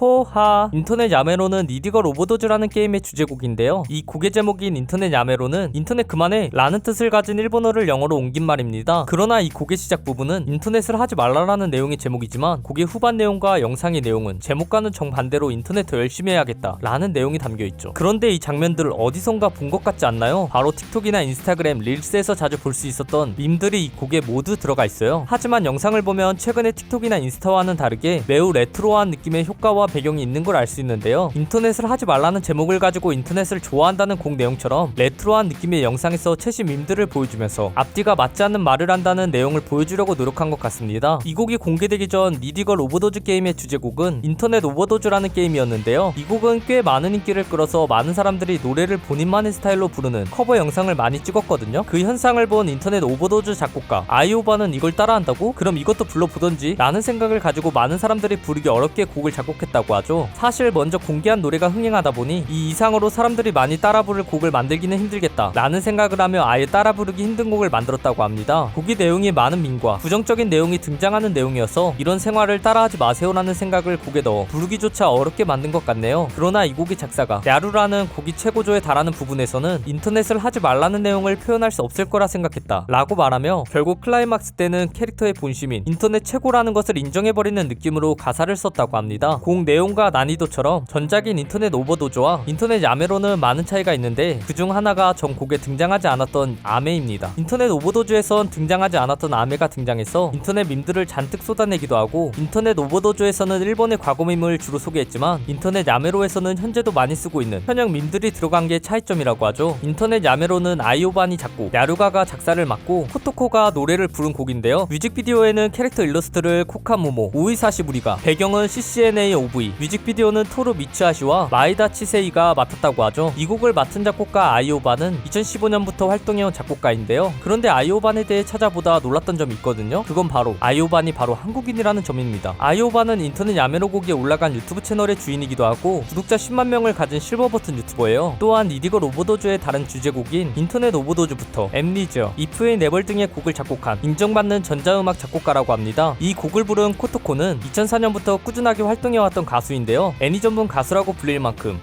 호하 인터넷 야매로는 니디걸 오버도즈라는 게임의 주제곡인데요. 이 곡의 제목인 인터넷 야매로는 인터넷 그만해 라는 뜻을 가진 일본어를 영어로 옮긴 말입니다. 그러나 이 곡의 시작 부분은 인터넷을 하지 말라라는 내용의 제목이지만 곡의 후반 내용과 영상의 내용은 제목과는 정반대로 인터넷 더 열심히 해야겠다 라는 내용이 담겨 있죠. 그런데 이 장면들을 어디선가 본 것 같지 않나요? 바로 틱톡이나 인스타그램 릴스에서 자주 볼 수 있었던 밈들이 이 곡에 모두 들어가 있어요. 하지만 영상을 보면 최근의 틱톡이나 인스타와는 다르게 매우 레트로한 느낌의 효과와 배경이 있는 걸 알 수 있는데요. 인터넷을 하지 말라는 제목을 가지고 인터넷을 좋아한다는 곡 내용처럼 레트로한 느낌의 영상에서 최신 밈들을 보여주면서 앞뒤가 맞지 않는 말을 한다는 내용을 보여주려고 노력한 것 같습니다. 이 곡이 공개되기 전 니디걸 오버도즈 게임의 주제곡은 인터넷 오버도즈라는 게임이었는데요. 이 곡은 꽤 많은 인기를 끌어서 많은 사람들이 노래를 본인만의 스타일로 부르는 커버 영상을 많이 찍었거든요. 그 현상을 본 인터넷 오버도즈 작곡가 아이오바는 이걸 따라한다고? 그럼 이것도 불러보던지 라는 생각을 가지고 많은 사람들이 부르기 어렵게 곡을 작곡했다 고 하죠. 사실 먼저 공개한 노래가 흥행하다 보니 이 이상으로 사람들이 많이 따라 부를 곡을 만들기는 힘들겠다 라는 생각을 하며 아예 따라 부르기 힘든 곡을 만들었다고 합니다. 곡이 내용이 많은 밈과 부정적인 내용이 등장하는 내용이어서 이런 생활을 따라하지 마세요라는 생각을 곡에 넣어 부르기조차 어렵게 만든 것 같네요. 그러나 이 곡의 작사가 야루라는 곡이 최고조에 달하는 부분에서는 인터넷을 하지 말라는 내용을 표현할 수 없을 거라 생각했다 라고 말하며 결국 클라이막스 때는 캐릭터의 본심인 인터넷 최고라는 것을 인정해버리는 느낌으로 가사를 썼다고 합니다. 곡 내용과 난이도처럼 전작인 인터넷 오버도즈와 인터넷 야매로는 많은 차이가 있는데 그중 하나가 전 곡에 등장하지 않았던 아메입니다. 인터넷 오버도즈에선 등장하지 않았던 아메가 등장해서 인터넷 밈들을 잔뜩 쏟아내기도 하고 인터넷 오버도즈에서는 일본의 과거 밈을 주로 소개했지만 인터넷 야매로에서는 현재도 많이 쓰고 있는 현역 밈들이 들어간 게 차이점이라고 하죠. 인터넷 야매로는 아이오반이 작곡, 야루가가 작사를 맡고 코토코가 노래를 부른 곡인데요. 뮤직비디오에는 캐릭터 일러스트를 코카모모, 오이사시부리가, 배경은 CCNA 뮤직비디오는 토루 미츠하시와 마이다 치세이가 맡았다고 하죠. 이 곡을 맡은 작곡가 아이오반은 2015년부터 활동해온 작곡가인데요. 그런데 아이오반에 대해 찾아보다 놀랐던 점이 있거든요. 그건 바로 아이오반이 바로 한국인이라는 점입니다. 아이오반은 인터넷 야메로 곡에 올라간 유튜브 채널의 주인이기도 하고 구독자 10만 명을 가진 실버 버튼 유튜버예요. 또한 이디걸 오버도즈의 다른 주제곡인 인터넷 오버도즈부터 엠리저, 이프의 네벌 등의 곡을 작곡한 인정받는 전자음악 작곡가라고 합니다. 이 곡을 부른 코토코는 2004년부터 꾸준하게 활동해왔던 가수인데요. 애니 전문 가수라고 불릴 만큼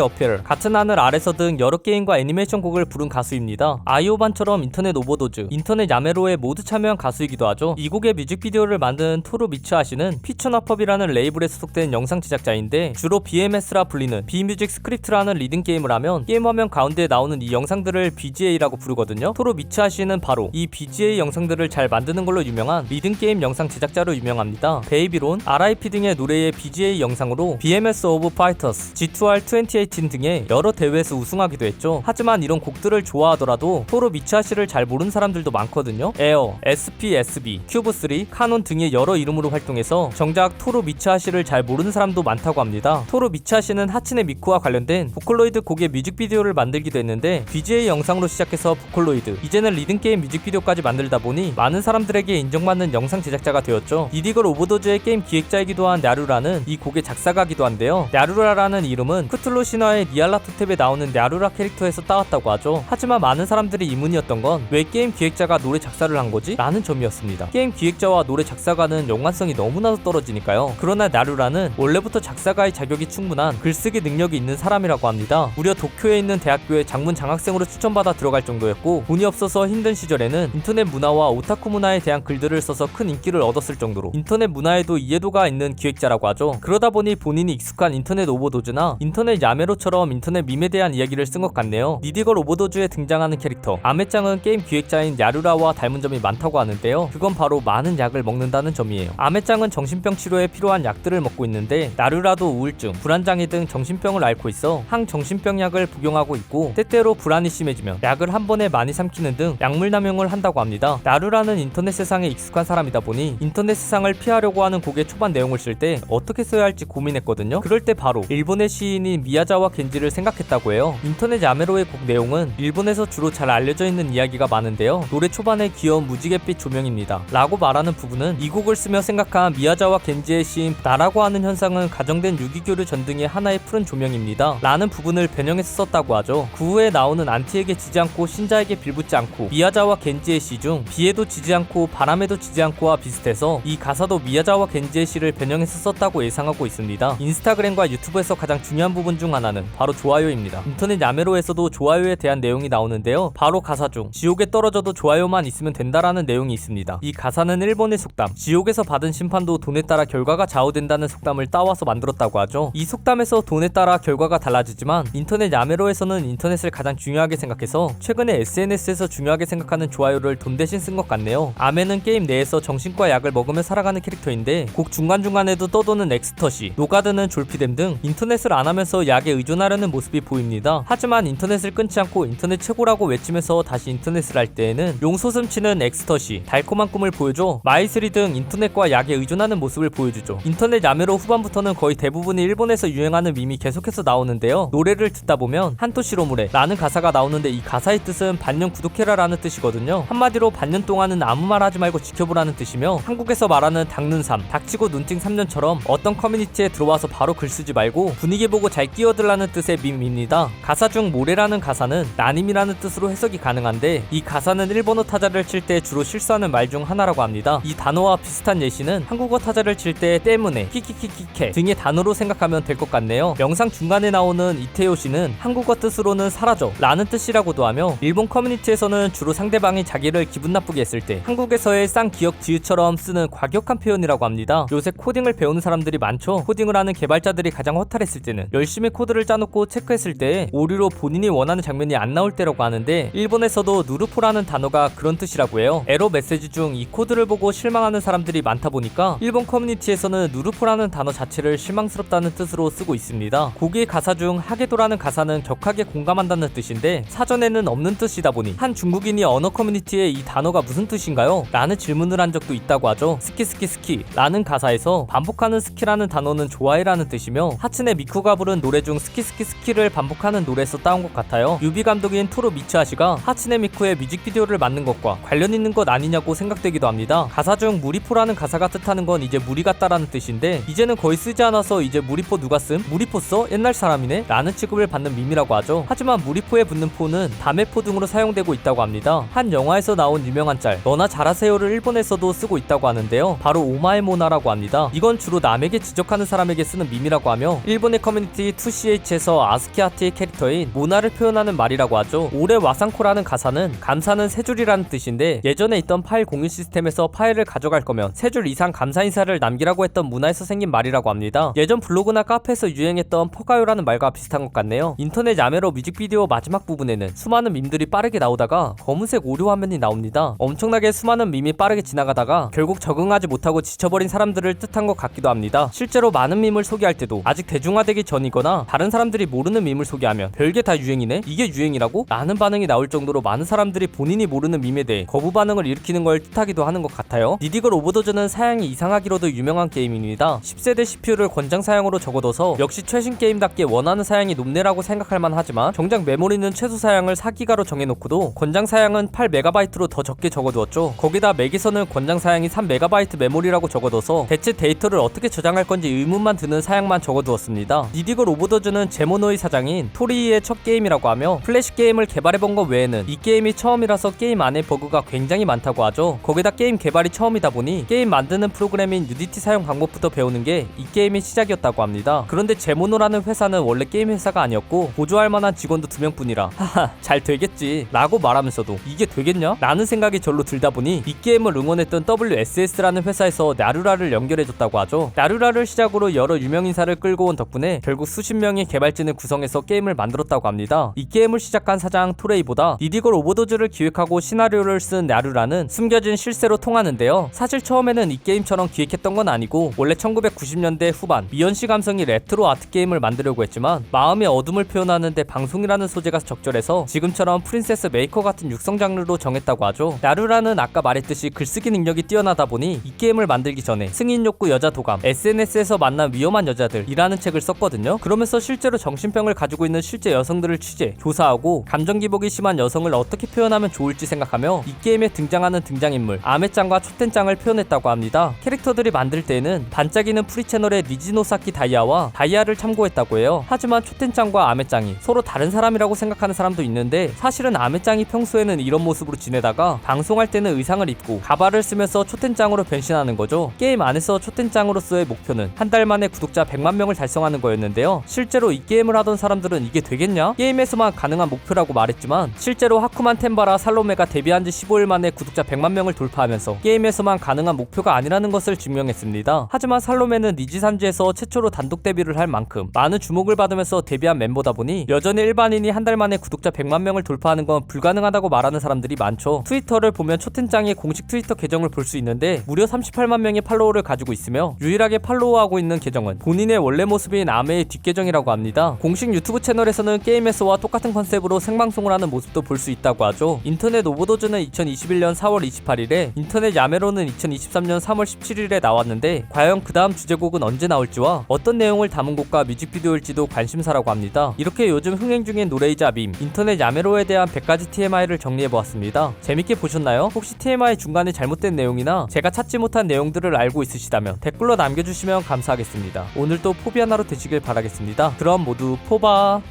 어필, 같은 하늘 아래서 등 여러 게임과 애니메이션 곡을 부른 가수입니다. 아이오반처럼 인터넷 오버도즈, 인터넷 야메로에 모두 참여한 가수이기도 하죠. 이 곡의 뮤직비디오를 만든 토루 미츠아시는 피처나펍이라는 레이블에 소속된 영상 제작자인데 주로 BMS라 불리는 비뮤직 스크립트라는 리듬 게임을 하면 게임 화면 가운데 나오는 이 영상들을 BGA라고 부르거든요. 토루 미츠아시는 바로 이 BGA 영상들을 잘 만드는 걸로 유명한 리듬 게임 영상 제작자로 유명합니다. 베이비론, RIP 등의 노래의 BGA 영상으로 BMS 오브 파이터스, G2R 2018 등의 여러 대회에서 우승하기도 했죠. 하지만 이런 곡들을 좋아하더라도 토로 미츠하시를 잘 모르는 사람들도 많거든요. 에어, SPSB, 큐브3, 카논 등의 여러 이름으로 활동해서 정작 토로 미츠하시를 잘 모르는 사람도 많다고 합니다. 토로 미츠하시는 하츠네 미쿠와 관련된 보컬로이드 곡의 뮤직비디오를 만들기도 했는데 BGA 영상으로 시작해서 보컬로이드, 이제는 리듬게임 뮤직비디오까지 만들다 보니 많은 사람들에게 인정받는 영상 제작자가 되었죠. 이디걸 오버도즈의 게임 기획자이기도 한 야루라는 이 곡의 작사가기도 한데요. 야루라라는 이름은 크툴루 신화의 니알라토탭에 나오는 야루라 캐릭터에서 따왔다고 하죠. 하지만 많은 사람들이 의문이었던 건 왜 게임 기획자가 노래 작사를 한 거지? 라는 점이었습니다. 게임 기획자와 노래 작사가는 연관성이 너무나도 떨어지니까요. 그러나 나루라는 원래부터 작사가의 자격이 충분한 글쓰기 능력이 있는 사람이라고 합니다. 무려 도쿄에 있는 대학교에 장문 장학생으로 추천받아 들어갈 정도였고 돈이 없어서 힘든 시절에는 인터넷 문화와 오타쿠 문화에 대한 글들을 써서 큰 인기를 얻었을 정도로 인터넷 문화에도 이해도가 있는 기획자라고 하죠. 그러다 보니 본인이 익숙한 인터넷 오버도즈나 인터넷 야메로처럼 인터넷 밈에 대한 이야기를 쓴 것 같네요. 니디걸 오버도즈에 등장하는 캐릭터 아메짱은 게임 기획자인 야루라와 닮은 점이 많다고 하는데요. 그건 바로 많은 약을 먹는다는 점이에요. 아메짱은 정신병 치료에 필요한 약들을 먹고 있는데 나루라도 우울증, 불안장애 등 정신병을 앓고 있어 항정신병 약을 복용하고 있고 때때로 불안이 심해지면 약을 한 번에 많이 삼키는 등 약물 남용을 한다고 합니다. 나루라는 인터넷 세상에 익숙한 사람이다 보니 인터넷 세상을 피하려고 하는 곡의 초반 내용을 쓸 때 어떻게 써야 할지 고민했거든요. 그럴 때 바로 일본의 시인인 미야자와 겐지를 생각했다고 해요. 인터넷 야메로의 곡 내용은 일본에서 주로 잘 알려져 있는 이야기가 많은데요. 노래 초반에 귀여운 무지갯빛 조명입니다. 라고 말하는 부분은 이 곡을 쓰며 생각한 미야자와 겐지의 시인 나라고 하는 현상은 가정된 유기교류 전등의 하나의 푸른 조명입니다. 라는 부분을 변형해서 썼다고 하죠. 그 후에 나오는 안티에게 지지 않고 신자에게 빌붙지 않고 미야자와 겐지의 시 중 비에도 지지 않고 바람에도 지지 않고와 비슷해서 이 가사도 미야자와 겐지의 시를 변형해서 썼다고 예상 예상하고 있습니다. 인스타그램과 유튜브에서 가장 중요한 부분 중 하나는 바로 좋아요입니다. 인터넷 야매로에서도 좋아요에 대한 내용이 나오는데요. 바로 가사 중 지옥에 떨어져도 좋아요만 있으면 된다라는 내용이 있습니다. 이 가사는 일본의 속담 지옥에서 받은 심판도 돈에 따라 결과가 좌우된다는 속담을 따와서 만들었다고 하죠. 이 속담에서 돈에 따라 결과가 달라지지만 인터넷 야매로에서는 인터넷을 가장 중요하게 생각해서 최근에 SNS에서 중요하게 생각하는 좋아요를 돈 대신 쓴 것 같네요. 아메는 게임 내에서 정신과 약을 먹으며 살아가는 캐릭터인데 곡 중간중간에도 떠도는 엑스터시, 노가드는 졸피뎀 등 인터넷을 안 하면서 약에 의존하려는 모습이 보입니다. 하지만 인터넷을 끊지 않고 인터넷 최고라고 외치면서 다시 인터넷을 할 때에는 용솟음치는 엑스터시, 달콤한 꿈을 보여줘 마이스리 등 인터넷과 약에 의존하는 모습을 보여주죠. 인터넷 야매로 후반부터는 거의 대부분이 일본에서 유행하는 밈이 계속해서 나오는데요. 노래를 듣다 보면 한토시로무레 라는 가사가 나오는데 이 가사의 뜻은 반년 구독해라 라는 뜻이거든요. 한마디로 반년 동안은 아무 말 하지 말고 지켜보라는 뜻이며 한국에서 말하는 닥눈삼, 닥치고 눈팅 3년처럼 어떤 커뮤니티에 들어와서 바로 글 쓰지 말고 분위기 보고 잘 끼어들라는 뜻의 밈입니다. 가사 중 모래라는 가사는 나님이라는 뜻으로 해석이 가능한데 이 가사는 일본어 타자를 칠 때 주로 실수하는 말 중 하나라고 합니다. 이 단어와 비슷한 예시는 한국어 타자를 칠 때 때문에 키키키키케 등의 단어로 생각하면 될 것 같네요. 영상 중간에 나오는 이태요 씨는 한국어 뜻으로는 사라져 라는 뜻이라고도 하며 일본 커뮤니티에서는 주로 상대방이 자기를 기분 나쁘게 했을 때 한국에서의 쌍기역 지읒처럼 쓰는 과격한 표현이라고 합니다. 요새 코딩을 배우는 사람들이 많 죠. 코딩을 하는 개발자들이 가장 허탈했을 때는 열심히 코드를 짜놓고 체크했을 때 오류로 본인이 원하는 장면이 안 나올 때라고 하는데 일본에서도 누르포라는 단어가 그런 뜻이라고 해요. 에러 메시지 중 이 코드를 보고 실망하는 사람들이 많다 보니까 일본 커뮤니티에서는 누르포라는 단어 자체를 실망스럽다는 뜻으로 쓰고 있습니다. 곡의 가사 중 하게도라는 가사는 격하게 공감한다는 뜻인데 사전에는 없는 뜻이다 보니 한 중국인이 언어 커뮤니티에 이 단어가 무슨 뜻인가요? 라는 질문을 한 적도 있다고 하죠. 스키 스키 스키 라는 가사에서 반복하는 스키라 는 단어는 좋아해라는 뜻이며 하츠네 미쿠가 부른 노래 중 스키스키스키를 반복하는 노래에서 따온 것 같아요. 유비 감독인 토로 미츠아 씨가 하츠네 미쿠의 뮤직비디오를 만든 것과 관련 있는 것 아니냐고 생각되기도 합니다. 가사 중 무리포라는 가사가 뜻하는 건 이제 무리 같다라는 뜻인데 이제는 거의 쓰지 않아서 이제 무리포 누가 씀? 무리포 써? 옛날 사람이네? 라는 취급을 받는 밈이라고 하죠. 하지만 무리포에 붙는 포는 담에포 등으로 사용되고 있다고 합니다. 한 영화에서 나온 유명한 짤 너나 잘하세요를 일본에서도 쓰고 있다고 하는데요. 바로 오마에모나라고 합니다. 이건 주로 남에게 지적하는 사람에게 쓰는 밈이라고 하며 일본의 커뮤니티 2CH에서 아스키아트의 캐릭터인 모나를 표현하는 말이라고 하죠. 올해 와상코라는 가사는 감사는 세 줄이라는 뜻인데 예전에 있던 파일 공유 시스템에서 파일을 가져갈 거면 세 줄 이상 감사 인사를 남기라고 했던 문화에서 생긴 말이라고 합니다. 예전 블로그나 카페에서 유행했던 포가요라는 말과 비슷한 것 같네요. 인터넷 야매로 뮤직비디오 마지막 부분에는 수많은 밈들이 빠르게 나오다가 검은색 오류 화면이 나옵니다. 엄청나게 수많은 밈이 빠르게 지나가다가 결국 적응하지 못하고 지쳐버린 사람들을 뜻한 것 같기도 합니다. 실제로 많은 밈을 소개할 때도 아직 대중화되기 전이거나 다른 사람들이 모르는 밈을 소개하면 별게 다 유행이네? 이게 유행이라고? 라는 반응이 나올 정도로 많은 사람들이 본인이 모르는 밈에 대해 거부 반응을 일으키는 걸 뜻하기도 하는 것 같아요. 니디걸 오버도즈는 사양이 이상하기로도 유명한 게임입니다. 10세대 CPU를 권장 사양으로 적어둬서 역시 최신 게임답게 원하는 사양이 높네라고 생각할 만하지만 정작 메모리는 최소 사양을 4기가로 정해놓고도 권장 사양은 8MB로 더 적게 적어두었죠. 거기다 맥에서는 권장 사양이 3MB 메모리라고 적어둬서 대체 데이터를 어떻게 저장할 건지 의문만 드는 사양만 적어두었습니다. 니디걸 오버도즈는 제모노의 사장인 토리이의 첫 게임이라고 하며 플래시 게임을 개발해본 것 외에는 이 게임이 처음이라서 게임 안에 버그가 굉장히 많다고 하죠. 거기다 게임 개발이 처음이다 보니 게임 만드는 프로그램인 유디티 사용 방법부터 배우는 게 이 게임의 시작이었다고 합니다. 그런데 제모노라는 회사는 원래 게임 회사가 아니었고 보조할 만한 직원도 두 명뿐이라 하하 잘 되겠지 라고 말하면서도 이게 되겠냐? 라는 생각이 절로 들다 보니 이 게임을 응원했던 WSS라는 회사에서 나루라를 연결해줬다고 하죠. 나루라 를 시작으로 여러 유명 인사를 끌고 온 덕분에 결국 수십 명의 개발진을 구성해서 게임을 만들었다고 합니다. 이 게임을 시작한 사장 토레이보다 니디걸 오버도즈를 기획하고 시나리오를 쓴 나루라는 숨겨진 실세로 통하는데요. 사실 처음에는 이 게임처럼 기획했던 건 아니고 원래 1990년대 후반 미연시 감성이 레트로 아트 게임을 만들려고 했지만 마음의 어둠을 표현하는데 방송이라는 소재가 적절해서 지금처럼 프린세스 메이커 같은 육성 장르로 정했다고 하죠. 나루라는 아까 말했듯이 글쓰기 능력이 뛰어나다 보니 이 게임을 만들기 전에 승인 욕구 여자 도감, SNS 에서 만난 위험한 여자들이라는 책을 썼거든요. 그러면서 실제로 정신병을 가지고 있는 실제 여성들을 취재, 조사하고 감정 기복이 심한 여성을 어떻게 표현하면 좋을지 생각하며 이 게임에 등장하는 등장인물 아메짱과 초텐짱을 표현했다고 합니다. 캐릭터들이 만들 때에는 반짝이는 프리 채널의 니지노사키 다이아와 다이아를 참고했다고 해요. 하지만 초텐짱과 아메짱이 서로 다른 사람이라고 생각하는 사람도 있는데 사실은 아메짱이 평소에는 이런 모습으로 지내다가 방송할 때는 의상을 입고 가발을 쓰면서 초텐짱으로 변신하는 거죠. 게임 안에서 초텐짱으로서의 목표 목표는 한 달 만에 구독자 100만 명을 달성하는 거였는데요. 실제로 이 게임을 하던 사람들은 이게 되겠냐? 게임에서만 가능한 목표라고 말했지만 실제로 하쿠만 템바라 살로메가 데뷔한 지 15일 만에 구독자 100만 명을 돌파하면서 게임에서만 가능한 목표가 아니라는 것을 증명했습니다. 하지만 살로메는 니지 산지에서 최초로 단독 데뷔를 할 만큼 많은 주목을 받으면서 데뷔한 멤버다 보니 여전히 일반인이 한 달 만에 구독자 100만 명을 돌파하는 건 불가능하다고 말하는 사람들이 많죠. 트위터를 보면 초텐짱의 공식 트위터 계정을 볼 수 있는데 무려 38만 명의 팔로워를 가지고 있으며 유일하게 팔로워 하고 있는 계정은 본인의 원래 모습인 아메의 뒷계정이라고 합니다. 공식 유튜브 채널에서는 게임에서와 똑같은 컨셉으로 생방송을 하는 모습도 볼 수 있다고 하죠. 인터넷 오버도즈는 2021년 4월 28일에 인터넷 야메로는 2023년 3월 17일에 나왔는데 과연 그 다음 주제곡은 언제 나올지와 어떤 내용을 담은 곡과 뮤직비디오일지도 관심사라고 합니다. 이렇게 요즘 흥행 중인 노래이자 밈, 인터넷 야메로에 대한 100가지 TMI를 정리해보았습니다. 재밌게 보셨나요? 혹시 TMI 중간에 잘못된 내용이나 제가 찾지 못한 내용들을 알고 있으시다면 댓글로 남겨주시면 감사하겠습니다. 오늘도 포비아나로 되시길 바라겠습니다. 그럼 모두 포바!